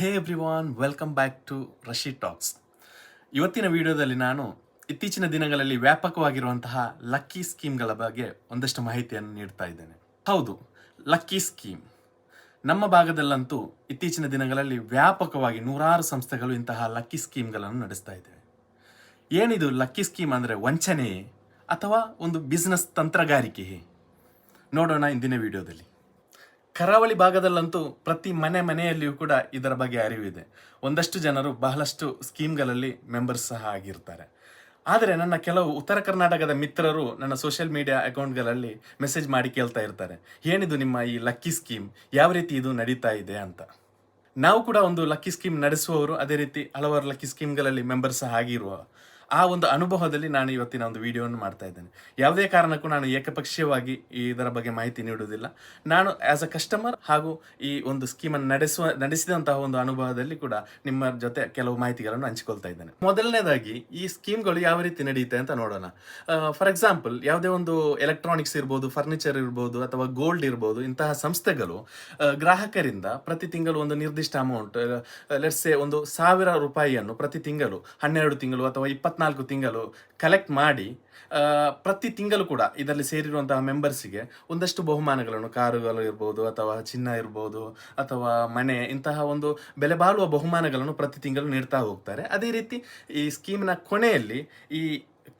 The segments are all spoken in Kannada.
Hey everyone welcome back to Rashi talks ಇವತ್ತಿನ ವಿಡಿಯೋದಲ್ಲಿ ನಾನು ಇತ್ತೀಚಿನ ದಿನಗಳಲ್ಲಿ ವ್ಯಾಪಕವಾಗಿರುವಂತಹ ಲಕ್ಕಿ ಸ್ಕೀಮ್ಗಳ ಬಗ್ಗೆ ಒಂದಷ್ಟು ಮಾಹಿತಿಯನ್ನು ನೀಡ್ತಾ ಇದ್ದೇನೆ. ಹೌದು, ಲಕ್ಕಿ ಸ್ಕೀಮ್. ನಮ್ಮ ಭಾಗದಲ್ಲಂತೂ ಇತ್ತೀಚಿನ ದಿನಗಳಲ್ಲಿ ವ್ಯಾಪಕವಾಗಿ ನೂರಾರು ಸಂಸ್ಥೆಗಳು ಇಂತಹ ಲಕ್ಕಿ ಸ್ಕೀಮ್ಗಳನ್ನು ನಡೆಸ್ತಾ ಇದ್ದೇವೆ. ಏನಿದು ಲಕ್ಕಿ ಸ್ಕೀಮ್ ಅಂದರೆ ವಂಚನೆಯೇ ಅಥವಾ ಒಂದು ಬಿಸ್ನೆಸ್ ತಂತ್ರಗಾರಿಕೆಯೇ ನೋಡೋಣ ಇಂದಿನ ವಿಡಿಯೋದಲ್ಲಿ. ಕರಾವಳಿ ಭಾಗದಲ್ಲಂತೂ ಪ್ರತಿ ಮನೆ ಮನೆಯಲ್ಲಿಯೂ ಕೂಡ ಇದರ ಬಗ್ಗೆ ಅರಿವಿದೆ ಒಂದಷ್ಟು ಜನರು ಬಹಳಷ್ಟು ಸ್ಕೀಮ್ಗಳಲ್ಲಿ ಮೆಂಬರ್ಸ್ ಸಹ ಆಗಿರ್ತಾರೆ. ಆದರೆ ನನ್ನ ಕೆಲವು ಉತ್ತರ ಕರ್ನಾಟಕದ ಮಿತ್ರರು ನನ್ನ ಸೋಷಿಯಲ್ ಮೀಡಿಯಾ ಅಕೌಂಟ್ಗಳಲ್ಲಿ ಮೆಸೇಜ್ ಮಾಡಿ ಕೇಳ್ತಾ ಇರ್ತಾರೆ. ಏನಿದು ನಿಮ್ಮ ಈ ಲಕ್ಕಿ ಸ್ಕೀಮ್? ಯಾವ ರೀತಿ ಇದು ನಡೀತಾ ಇದೆ ಅಂತ. ನಾವು ಕೂಡ ಒಂದು ಲಕ್ಕಿ ಸ್ಕೀಮ್ ನಡೆಸುವವರು, ಅದೇ ರೀತಿ ಹಲವಾರು ಲಕ್ಕಿ ಸ್ಕೀಮ್ಗಳಲ್ಲಿ ಮೆಂಬರ್ ಸಹ ಆಗಿರುವ ಆ ಒಂದು ಅನುಭವದಲ್ಲಿ ನಾನು ಇವತ್ತಿನ ಒಂದು ವಿಡಿಯೋವನ್ನು ಮಾಡ್ತಾ ಇದ್ದೇನೆ. ಯಾವುದೇ ಕಾರಣಕ್ಕೂ ನಾನು ಏಕಪಕ್ಷೀಯವಾಗಿ ಇದರ ಬಗ್ಗೆ ಮಾಹಿತಿ ನೀಡುವುದಿಲ್ಲ. ನಾನು ಆಸ್ ಅ ಕಸ್ಟಮರ್ ಹಾಗೂ ಈ ಒಂದು ಸ್ಕೀಮನ್ನು ನಡೆಸುವ, ನಡೆಸಿದಂತಹ ಒಂದು ಅನುಭವದಲ್ಲಿ ಕೂಡ ನಿಮ್ಮ ಜೊತೆ ಕೆಲವು ಮಾಹಿತಿಗಳನ್ನು ಹಂಚಿಕೊಳ್ತಾ ಇದ್ದೇನೆ. ಮೊದಲನೇದಾಗಿ ಈ ಸ್ಕೀಮ್ಗಳು ಯಾವ ರೀತಿ ನಡೆಯುತ್ತೆ ಅಂತ ನೋಡೋಣ. ಫಾರ್ ಎಕ್ಸಾಂಪಲ್ ಯಾವುದೇ ಒಂದು ಎಲೆಕ್ಟ್ರಾನಿಕ್ಸ್ ಇರ್ಬೋದು ಫರ್ನಿಚರ್ ಇರ್ಬೋದು ಅಥವಾ ಗೋಲ್ಡ್ ಇರ್ಬೋದು, ಇಂತಹ ಸಂಸ್ಥೆಗಳು ಗ್ರಾಹಕರಿಂದ ಪ್ರತಿ ತಿಂಗಳು ಒಂದು ನಿರ್ದಿಷ್ಟ ಅಮೌಂಟ್ ಲೆಟ್ಸೆ ಒಂದು ಸಾವಿರ ರೂಪಾಯಿಯನ್ನು ಪ್ರತಿ ತಿಂಗಳು, ಹನ್ನೆರಡು ತಿಂಗಳು ಅಥವಾ ಇಪ್ಪತ್ನಾಲ್ಕು ತಿಂಗಳು ಕಲೆಕ್ಟ್ ಮಾಡಿ ಪ್ರತಿ ತಿಂಗಳು ಕೂಡ ಇದರಲ್ಲಿ ಸೇರಿರುವಂತಹ ಮೆಂಬರ್ಸಿಗೆ ಒಂದಷ್ಟು ಬಹುಮಾನಗಳನ್ನು, ಕಾರುಗಳು ಇರ್ಬೋದು ಅಥವಾ ಚಿನ್ನ ಇರ್ಬೋದು ಅಥವಾ ಮನೆ, ಇಂತಹ ಒಂದು ಬೆಲೆ ಬಾಳುವ ಬಹುಮಾನಗಳನ್ನು ಪ್ರತಿ ತಿಂಗಳು ನೀಡ್ತಾ ಹೋಗ್ತಾರೆ. ಅದೇ ರೀತಿ ಈ ಸ್ಕೀಮ್ನ ಕೊನೆಯಲ್ಲಿ ಈ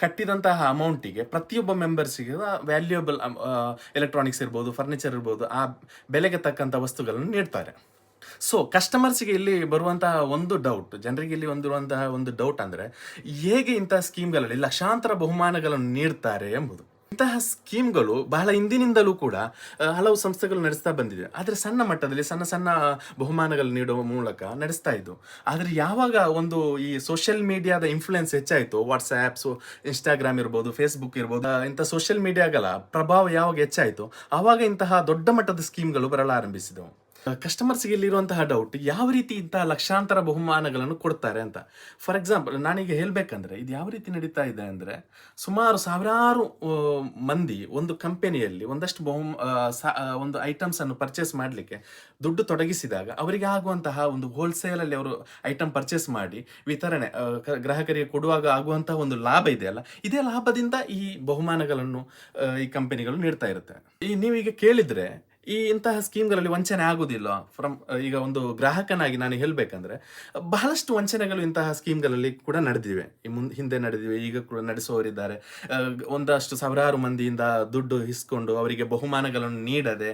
ಕಟ್ಟಿದಂತಹ ಅಮೌಂಟಿಗೆ ಪ್ರತಿಯೊಬ್ಬ ಮೆಂಬರ್ಸಿಗೆ ವ್ಯಾಲ್ಯೂಯಬಲ್ ಎಲೆಕ್ಟ್ರಾನಿಕ್ಸ್ ಇರ್ಬೋದು ಫರ್ನಿಚರ್ ಇರ್ಬೋದು, ಆ ಬೆಲೆಗೆ ತಕ್ಕಂಥ ವಸ್ತುಗಳನ್ನು ನೀಡ್ತಾರೆ. ಸೊ ಕಸ್ಟಮರ್ಸ್ಗೆ ಇಲ್ಲಿ ಬರುವಂತಹ ಒಂದು ಡೌಟ್ ಜನರಿಗೆ ಇಲ್ಲಿ ಹೊಂದಿರುವಂತಹ ಒಂದು ಡೌಟ್ ಅಂದ್ರೆ, ಹೇಗೆ ಇಂತಹ ಸ್ಕೀಮ್ಗಳಲ್ಲಿ ಲಕ್ಷಾಂತರ ಬಹುಮಾನಗಳನ್ನು ನೀಡ್ತಾರೆ ಎಂಬುದು. ಇಂತಹ ಸ್ಕೀಮ್ಗಳು ಬಹಳ ಹಿಂದಿನಿಂದಲೂ ಕೂಡ ಹಲವು ಸಂಸ್ಥೆಗಳು ನಡೆಸ್ತಾ ಬಂದಿದೆ. ಆದರೆ ಸಣ್ಣ ಮಟ್ಟದಲ್ಲಿ ಸಣ್ಣ ಸಣ್ಣ ಬಹುಮಾನಗಳು ನೀಡುವ ಮೂಲಕ ನಡೆಸ್ತಾ ಇದ್ದು, ಆದರೆ ಯಾವಾಗ ಒಂದು ಈ ಸೋಷಿಯಲ್ ಮೀಡಿಯಾದ ಇನ್ಫ್ಲುಯೆನ್ಸ್ ಹೆಚ್ಚಾಯಿತು ವಾಟ್ಸ್ಆ್ಯಪ್ಸು ಇನ್ಸ್ಟಾಗ್ರಾಮ್ ಇರ್ಬೋದು ಫೇಸ್ಬುಕ್ ಇರ್ಬೋದು ಇಂಥ ಸೋಷಿಯಲ್ ಮೀಡಿಯಾಗಳ ಪ್ರಭಾವ ಯಾವಾಗ ಹೆಚ್ಚಾಯಿತು ಆವಾಗ ಇಂತಹ ದೊಡ್ಡ ಮಟ್ಟದ ಸ್ಕೀಮ್ಗಳು ಬರಲಾರಂಭಿಸಿದವು ಕಸ್ಟಮರ್ಸ್ಗೆ ಇಲ್ಲಿರುವಂತಹ ಡೌಟ್ ಯಾವ ರೀತಿ ಇಂತಹ ಲಕ್ಷಾಂತರ ಬಹುಮಾನಗಳನ್ನು ಕೊಡ್ತಾರೆ ಅಂತ. ಫಾರ್ ಎಕ್ಸಾಂಪಲ್ ನಾನೀಗ ಹೇಳಬೇಕಂದ್ರೆ ಇದು ಯಾವ ರೀತಿ ನಡೀತಾ ಇದೆ ಅಂದರೆ ಸುಮಾರು ಸಾವಿರಾರು ಮಂದಿ ಒಂದು ಕಂಪನಿಯಲ್ಲಿ ಒಂದಷ್ಟು ಬಹು ಒಂದು ಐಟಮ್ಸ್ ಅನ್ನು ಪರ್ಚೇಸ್ ಮಾಡಲಿಕ್ಕೆ ದುಡ್ಡು ತೊಡಗಿಸಿದಾಗ ಅವರಿಗೆ ಆಗುವಂತಹ ಒಂದು ಹೋಲ್ಸೇಲಲ್ಲಿ ಅವರು ಐಟಮ್ ಪರ್ಚೇಸ್ ಮಾಡಿ ವಿತರಣೆ ಗ್ರಾಹಕರಿಗೆ ಕೊಡುವಾಗ ಆಗುವಂತಹ ಒಂದು ಲಾಭ ಇದೆಯಲ್ಲ, ಇದೇ ಲಾಭದಿಂದ ಈ ಬಹುಮಾನಗಳನ್ನು ಈ ಕಂಪನಿಗಳು ನೀಡ್ತಾ ಇರುತ್ತೆ. ಈ ನೀವೀಗ ಕೇಳಿದ್ರೆ ಈ ಇಂತಹ ಸ್ಕೀಮ್ಗಳಲ್ಲಿ ವಂಚನೆ ಆಗುದಿಲ್ಲ. ಫ್ರಮ್, ಈಗ ಒಂದು ಗ್ರಾಹಕನಾಗಿ ನಾನು ಹೇಳಬೇಕಂದ್ರೆ, ಬಹಳಷ್ಟು ವಂಚನೆಗಳು ಇಂತಹ ಸ್ಕೀಮ್ಗಳಲ್ಲಿ ಕೂಡ ನಡೆದಿವೆ. ಈ ಮುಂದೆ ಹಿಂದೆ ನಡೆದಿವೆ, ಈಗ ಕೂಡ ನಡೆಸುವವರಿದ್ದಾರೆ ಒಂದಷ್ಟು ಸಾವಿರಾರು ಮಂದಿಯಿಂದ ದುಡ್ಡು ಹಿಸ್ಕೊಂಡು ಅವರಿಗೆ ಬಹುಮಾನಗಳನ್ನು ನೀಡದೆ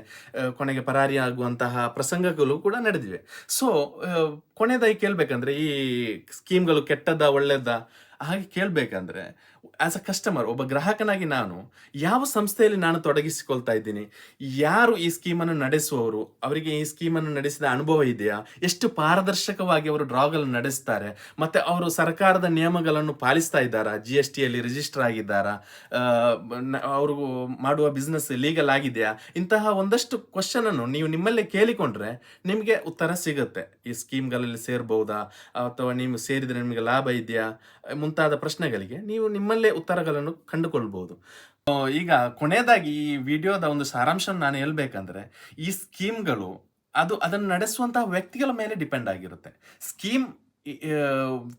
ಕೊನೆಗೆ ಪರಾರಿಯಾಗುವಂತಹ ಪ್ರಸಂಗಗಳು ಕೂಡ ನಡೆದಿವೆ. ಸೊ ಕೊನೆದಾಗಿ ಕೇಳಬೇಕಂದ್ರೆ ಈ ಸ್ಕೀಮ್ಗಳು ಕೆಟ್ಟದ್ದ ಒಳ್ಳೆದ? ಹಾಗೆ ಕೇಳಬೇಕಂದ್ರೆ ಆಸ್ ಅ ಕಸ್ಟಮರ್ ಒಬ್ಬ ಗ್ರಾಹಕನಾಗಿ ನಾನು ಯಾವ ಸಂಸ್ಥೆಯಲ್ಲಿ ನಾನು ತೊಡಗಿಸಿಕೊಳ್ತಾ ಇದ್ದೀನಿ, ಯಾರು ಈ ಸ್ಕೀಮನ್ನು ನಡೆಸುವವರು, ಅವರಿಗೆ ಈ ಸ್ಕೀಮನ್ನು ನಡೆಸಿದ ಅನುಭವ ಇದೆಯಾ, ಎಷ್ಟು ಪಾರದರ್ಶಕವಾಗಿ ಅವರು ಡ್ರಾಗಳನ್ನು ನಡೆಸ್ತಾರೆ, ಮತ್ತು ಅವರು ಸರ್ಕಾರದ ನಿಯಮಗಳನ್ನು ಪಾಲಿಸ್ತಾ ಇದ್ದಾರಾ ಜಿ ಎಸ್ ಟಿಯಲ್ಲಿ ರಿಜಿಸ್ಟರ್ ಆಗಿದ್ದಾರಾ ಅವರು ಮಾಡುವ ಬಿಸ್ನೆಸ್ ಲೀಗಲ್ ಆಗಿದೆಯಾ, ಇಂತಹ ಒಂದಷ್ಟು ಕ್ವಶನನ್ನು ನೀವು ನಿಮ್ಮಲ್ಲೇ ಕೇಳಿಕೊಂಡ್ರೆ ನಿಮಗೆ ಉತ್ತರ ಸಿಗುತ್ತೆ. ಈ ಸ್ಕೀಮ್ಗಳಲ್ಲಿ ಸೇರ್ಬೋದಾ, ಅಥವಾ ನೀವು ಸೇರಿದರೆ ನಿಮಗೆ ಲಾಭ ಇದೆಯಾ ಮುಂತಾದ ಪ್ರಶ್ನೆಗಳಿಗೆ ನೀವು ನಿಮ್ಮಲ್ಲೇ ಉತ್ತರಗಳನ್ನು ಕಂಡುಕೊಳ್ಬಹುದು. ಈಗ ಕೊನೆಯದಾಗಿ ಈ ವಿಡಿಯೋದ ಒಂದು ಸಾರಾಂಶ ನಾನು ಹೇಳ್ಬೇಕಂದ್ರೆ, ಈ ಸ್ಕೀಮ್ಗಳು ಅದು ಅದನ್ನು ನಡೆಸುವಂತಹ ವ್ಯಕ್ತಿಗಳ ಮೇಲೆ ಡಿಪೆಂಡ್ ಆಗಿರುತ್ತೆ. ಸ್ಕೀಮ್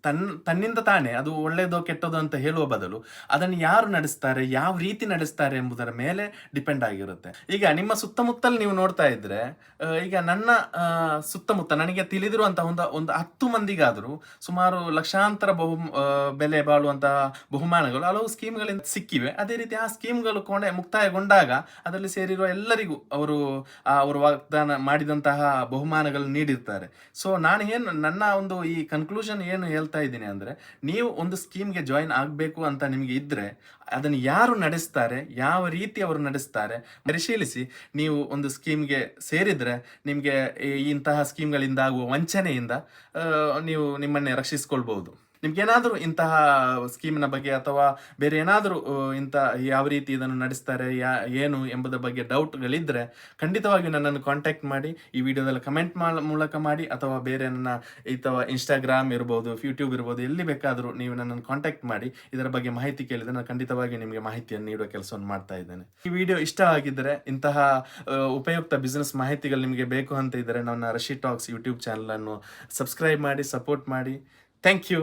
ತನ್, ತನ್ನಿಂದ ತಾನೇ ಅದು ಒಳ್ಳೆಯದೋ ಕೆಟ್ಟದೋ ಅಂತ ಹೇಳುವ ಬದಲು ಅದನ್ನು ಯಾರು ನಡೆಸ್ತಾರೆ, ಯಾವ ರೀತಿ ನಡೆಸ್ತಾರೆ ಎಂಬುದರ ಮೇಲೆ ಡಿಪೆಂಡ್ ಆಗಿರುತ್ತೆ. ಈಗ ನಿಮ್ಮ ಸುತ್ತಮುತ್ತಲು ನೀವು ನೋಡ್ತಾ ಇದ್ರೆ ಈಗ ನನ್ನ ಸುತ್ತಮುತ್ತ ನನಗೆ ತಿಳಿದಿರುವಂತಹ ಒಂದು ಒಂದು ಹತ್ತು ಮಂದಿಗಾದರೂ ಸುಮಾರು ಲಕ್ಷಾಂತರ ಬಹು ಬೆಲೆ ಬಾಳುವಂತಹ ಬಹುಮಾನಗಳು ಹಲವು ಸ್ಕೀಮ್ಗಳಿಂದ ಸಿಕ್ಕಿವೆ. ಅದೇ ರೀತಿ ಆ ಸ್ಕೀಮ್ಗಳು ಕೊನೆ ಮುಕ್ತಾಯಗೊಂಡಾಗ ಅದರಲ್ಲಿ ಸೇರಿರುವ ಎಲ್ಲರಿಗೂ ಅವರು ಅವರು ವಾಗ್ದಾನ ಮಾಡಿದಂತಹ ಬಹುಮಾನಗಳನ್ನು ನೀಡಿರ್ತಾರೆ. ಸೊ ನಾನು ಏನು ನನ್ನ ಒಂದು ಈ ಕನ್ಕ್ಲೂಷನ್ ಏನು ಹೇಳ್ತಾ ಇದ್ದೀನಿ ಅಂದರೆ, ನೀವು ಒಂದು ಸ್ಕೀಮ್ಗೆ ಜಾಯಿನ್ ಆಗಬೇಕು ಅಂತ ನಿಮಗೆ ಇದ್ದರೆ ಅದನ್ನು ಯಾರು ನಡೆಸ್ತಾರೆ, ಯಾವ ರೀತಿ ಅವರು ನಡೆಸ್ತಾರೆ, ಪರಿಶೀಲಿಸಿ. ನೀವು ಒಂದು ಸ್ಕೀಮ್ಗೆ ಸೇರಿದರೆ, ನಿಮಗೆ ಇಂತಹ ಸ್ಕೀಮ್ಗಳಿಂದ ಆಗುವ ವಂಚನೆಯಿಂದ ನೀವು ನಿಮ್ಮನ್ನೇ ರಕ್ಷಿಸ್ಕೊಳ್ಬಹುದು. ನಿಮ್ಗೇನಾದರೂ ಇಂತಹ ಸ್ಕೀಮಿನ ಬಗ್ಗೆ ಅಥವಾ ಬೇರೆ ಏನಾದರೂ ಇಂಥ ಯಾವ ರೀತಿ ಇದನ್ನು ನಡೆಸ್ತಾರೆ, ಯಾ, ಏನು ಎಂಬುದರ ಬಗ್ಗೆ ಡೌಟ್ಗಳಿದ್ದರೆ ಖಂಡಿತವಾಗಿಯೂ ನನ್ನನ್ನು ಕಾಂಟ್ಯಾಕ್ಟ್ ಮಾಡಿ, ಈ ವಿಡಿಯೋದಲ್ಲಿ ಕಮೆಂಟ್ ಮೂಲಕ ಮಾಡಿ, ಅಥವಾ ಬೇರೆ ನನ್ನ ಅಥವಾ ಇನ್ಸ್ಟಾಗ್ರಾಮ್ ಇರ್ಬೋದು ಯೂಟ್ಯೂಬ್ ಇರ್ಬೋದು, ಎಲ್ಲಿ ಬೇಕಾದರೂ ನೀವು ನನ್ನನ್ನು ಕಾಂಟ್ಯಾಕ್ಟ್ ಮಾಡಿ, ಇದರ ಬಗ್ಗೆ ಮಾಹಿತಿ ಕೇಳಿದರೆ ನಾನು ಖಂಡಿತವಾಗಿ ನಿಮಗೆ ಮಾಹಿತಿಯನ್ನು ನೀಡುವ ಕೆಲಸವನ್ನು ಮಾಡ್ತಾ ಇದ್ದೇನೆ. ಈ ವಿಡಿಯೋ ಇಷ್ಟ ಆಗಿದ್ದರೆ ಇಂತಹ ಉಪಯುಕ್ತ ಬಿಸ್ನೆಸ್ ಮಾಹಿತಿಗಳು ನಿಮಗೆ ಬೇಕು ಅಂತ ಇದ್ದರೆ ನನ್ನ ರಶಿ ಟಾಕ್ಸ್ ಯೂಟ್ಯೂಬ್ ಚಾನಲನ್ನು ಸಬ್ಸ್ಕ್ರೈಬ್ ಮಾಡಿ ಸಪೋರ್ಟ್ ಮಾಡಿ. Thank you